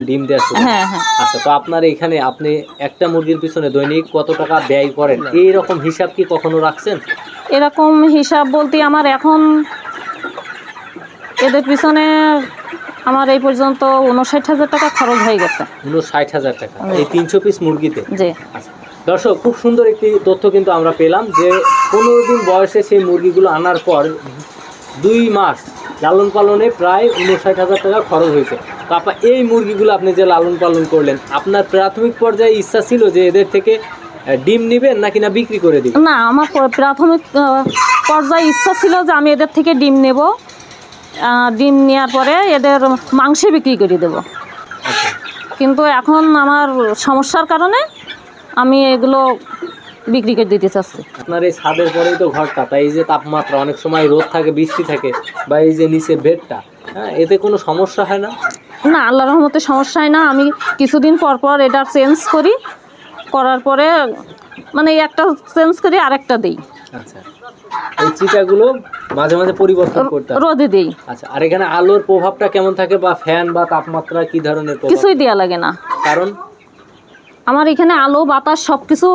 ডিম দেওয়া শুরু হ্যাঁ হ্যাঁ। আচ্ছা তো আপনার এখানে আপনি একটা মুরগির পিছনে দৈনিক কত টাকা ব্যয় করেন? এই রকম হিসাব কি কখনো রাখছেন? এরকম হিসাব বলতে আমার এখন এদের পিছনে আমার এই পর্যন্ত উনষাট হাজার টাকা খরচ হয়ে গেছে। উনষাট হাজার টাকা। এই তিনশো পিস মুরগিতে? যে আচ্ছা দর্শক খুব সুন্দর একটি তথ্য কিন্তু আমরা পেলাম যে পনেরো দিন বয়সে সেই মুরগিগুলো আনার পর দুই মাস লালন পালনে প্রায় উনষাট হাজার টাকা খরচ হয়েছে। তো আপনার এই মুরগিগুলো আপনি যে লালন পালন করলেন আপনার প্রাথমিক পর্যায়ে ইচ্ছা ছিল যে এদের থেকে ডিম নিবেন নাকি না বিক্রি করে দিবেন? না আমার প্রাথমিক পর্যায়ে ইচ্ছা ছিল যে আমি এদের থেকে ডিম নেব। ডিম নেওয়ার পরে এদের মাংসে বিক্রি করে দেব। আচ্ছা। কিন্তু এখন আমার সমস্যার কারণে আমি এগুলো বিক্রি করে দিতে চাচ্ছে। আপনার এই ছাদের পরেই তো ঘরটা তাই এই যে তাপমাত্রা অনেক সময় রোদ থাকে বৃষ্টি থাকে বা এই যে নিচে বেডটা হ্যাঁ এতে কোনো সমস্যা হয় না? না আল্লাহ রহমতে সমস্যা হয় না। আমি কিছুদিন পর পর এটা চেঞ্জ করি করার পরে মানে একটা চেঞ্জ করি আরেকটা দিই। আচ্ছা। এই চিটাগুলো মাঝে মাঝে পরিবর্তন করতে হয়? রোদে দিই। আচ্ছা আর এখানে আলোর প্রভাবটা কেমন থাকে বা ফ্যান বা তাপমাত্রা কি ধরনের প্রভাব? কিছুই দেওয়া লাগে না। কারণ? আমার এখানে আলো বাতাস সব কিছু